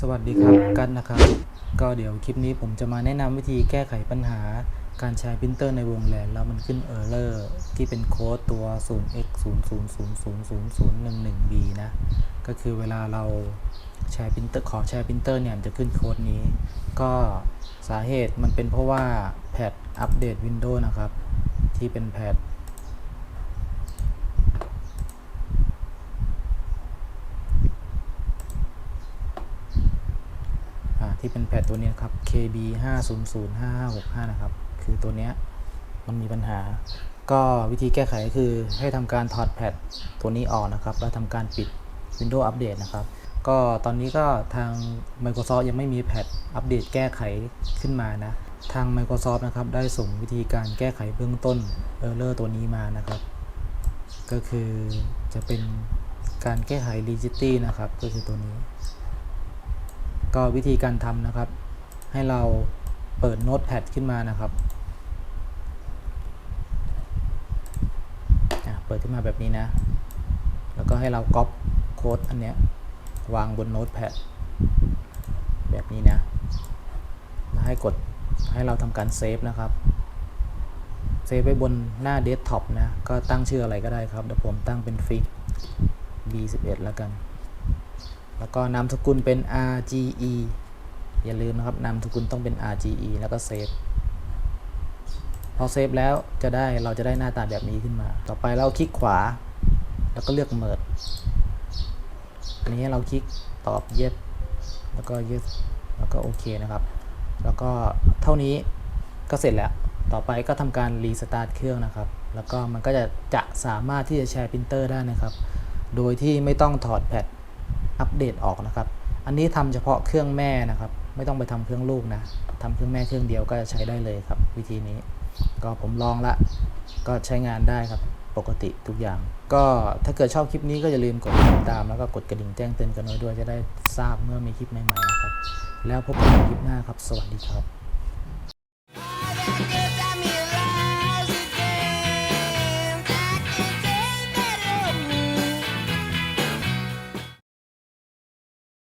สวัสดีครับกันนะครับ ก็เดี๋ยวคลิปนี้ผมจะมาแนะนำวิธีแก้ไขปัญหาการใช้ปรินเตอร์ในวงแหลนแล้วมันขึ้นเออร์เลอร์ที่เป็นโค้ดตัว 0x0000011b นะ ก็คือเวลาเราแชร์ปรินเตอร์ขอแชร์ปรินเตอร์เนี่ยจะขึ้นโค้ดนี้ ก็สาเหตุมันเป็นเพราะว่าแพทอัปเดต Windows นะครับ ที่เป็นแพท ที่เป็นแพทตัวนี้นครับ KB 5 0 0 5 5 6 5 นะครับ คือตัวเนี้ยมันมีปัญหา ก็วิธีแก้ไขคือให้ทำการถอดแพทตัวนี้ออกนะครับ แล้วทำการปิด Windows Update นะครับ ก็ตอนนี้ก็ทาง Microsoft ยังไม่มีแพทอัปเดตแก้ไขขึ้นมานะ ทาง Microsoft นะครับได้ส่งวิธีการแก้ไขเบื้องต้น Error ตัวนี้มานะครับ ก็คือจะเป็นการแก้ไข Rigidity นะครับ ก็คือตัวนี้ ก็วิธีการทำนะครับ ให้เราเปิดโน้ตแพดขึ้นมานะครับเปิดขึ้นมาแบบนี้นะ แล้วก็ให้เราก๊อปโค้ดอันเนี้ยวางบนโน้ตแพดแบบนี้นะแล้วให้กดให้เราทำการเซฟนะครับ เซฟไว้บนหน้าเดสก์ท็อปนะ ก็ตั้งชื่ออะไรก็ได้ครับ เดี๋ยวผมตั้งเป็นฟิก B11 แล้วกัน แล้วก็นามสกุลเป็น RGE อย่าลืมนะครับนามสกุลต้องเป็น RGE แล้วก็เซฟพอเซฟแล้วจะได้เราจะได้หน้าตาแบบนี้ขึ้นมา ต่อไปเราคลิกขวา แล้วก็เลือก Merge อันนี้เราคลิกตอบ Yes แล้วก็ Yes แล้วก็โอเคนะครับ แล้วก็เท่านี้ก็เสร็จแล้ว ต่อไปก็ทำการรีสตาร์ทเครื่องนะครับ แล้วก็มันก็จะจะสามารถที่จะแชร์ปรินเตอร์ได้นะครับ โดยที่ไม่ต้องถอดแพด อัปเดตออกนะครับ อันนี้ทำเฉพาะเครื่องแม่นะครับ ไม่ต้องไปทำเครื่องลูกนะทำเครื่องแม่เครื่องเดียวก็จะใช้ได้เลยครับ วิธีนี้ ก็ผมลองละก็ใช้งานได้ครับปกติทุกอย่าง ก็ถ้าเกิดชอบคลิปนี้ก็อย่าลืมกดติดตาม แล้วก็กดกระดิ่งแจ้งเตือนกันไว้ด้วยจะได้ทราบเมื่อมีคลิปใหม่ๆนะครับ แล้วพบกันในคลิปหน้าครับ สวัสดีครับ